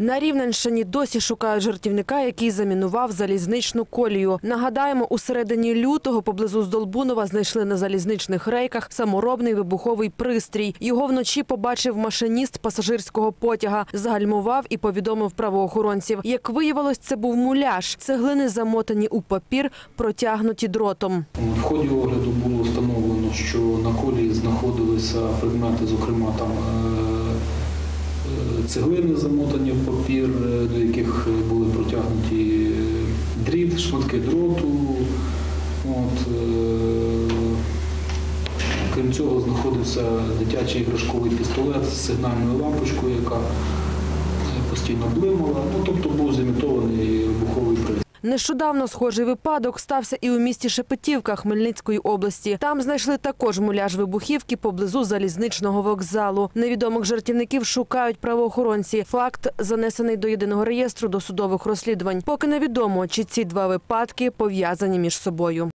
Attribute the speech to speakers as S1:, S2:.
S1: На Рівненщині досі шукають жартівника, який замінував залізничну колію. Нагадаємо, у середині лютого поблизу Здолбунова знайшли на залізничних рейках саморобний вибуховий пристрій. Його вночі побачив машиніст пасажирського потяга, загальмував і повідомив правоохоронців. Як виявилось, це був муляж. Цеглини замотані у папір, протягнуті дротом.
S2: В ході огляду було встановлено, що на колії знаходилися предмети, зокрема там е, цеглини замотані в папір, е, до яких були протягнуті е, дріт, шматки дроту. От, е, Крім цього, знаходився дитячий іграшковий пістолет з сигнальною лампочкою, яка е, постійно блимала. Ну, тобто був зімітований вибуховий.
S1: Нещодавно схожий випадок стався і у місті Шепетівка Хмельницької області. Там знайшли також муляж вибухівки поблизу залізничного вокзалу. Невідомих жартівників шукають правоохоронці. Факт занесений до єдиного реєстру досудових розслідувань. Поки невідомо, чи ці два випадки пов'язані між собою.